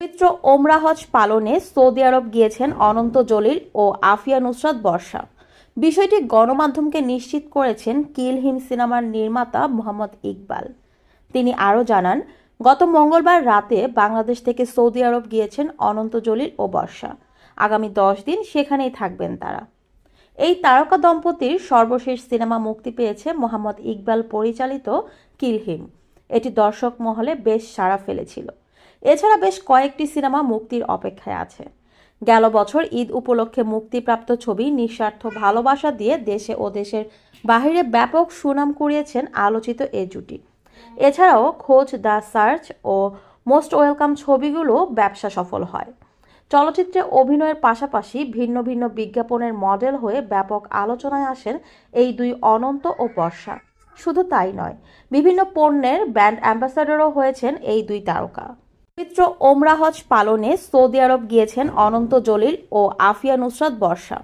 পবিত্র ওমরা হজ পালনে সৌদি আরব গিয়েছেন অনন্ত জলিল ও আফিয়া নুসরাত বর্ষা। বিষয়টি গণমাধ্যমকে নিশ্চিত করেছেন কিল হিম সিনেমার নির্মাতা মোহাম্মদ ইকবাল। তিনি আরও জানান, গত মঙ্গলবার রাতে বাংলাদেশ থেকে সৌদি আরব গিয়েছেন অনন্ত জলিল ও বর্ষা। আগামী দশ দিন সেখানেই থাকবেন তারা। এই তারকা দম্পতির সর্বশেষ সিনেমা মুক্তি পেয়েছে মোহাম্মদ ইকবাল পরিচালিত কিলহিম। এটি দর্শক মহলে বেশ সাড়া ফেলেছিল। এছাড়া বেশ কয়েকটি সিনেমা মুক্তির অপেক্ষায় আছে। গেল বছর ঈদ উপলক্ষে মুক্তিপ্রাপ্ত ছবি নিঃস্বার্থ ভালোবাসা দিয়ে দেশে ও দেশের বাহিরে ব্যাপক সুনাম কুড়িয়েছেন আলোচিত এ জুটি। এছাড়াও খোঁজ, দ্য সার্চ ও মোস্ট ওয়েলকাম ছবিগুলো ব্যবসা সফল হয়। চলচ্চিত্রে অভিনয়ের পাশাপাশি ভিন্ন ভিন্ন বিজ্ঞাপনের মডেল হয়ে ব্যাপক আলোচনায় আসেন এই দুই অনন্ত ও বর্ষা। শুধু তাই নয়, বিভিন্ন পণ্যের ব্র্যান্ড অ্যাম্বাসাডরও হয়েছেন এই দুই তারকা। পবিত্র ওমরাহজ পালনে সৌদি আরব গিয়েছেন অনন্ত জলিল ও আফিয়া নুসরাত বর্ষা।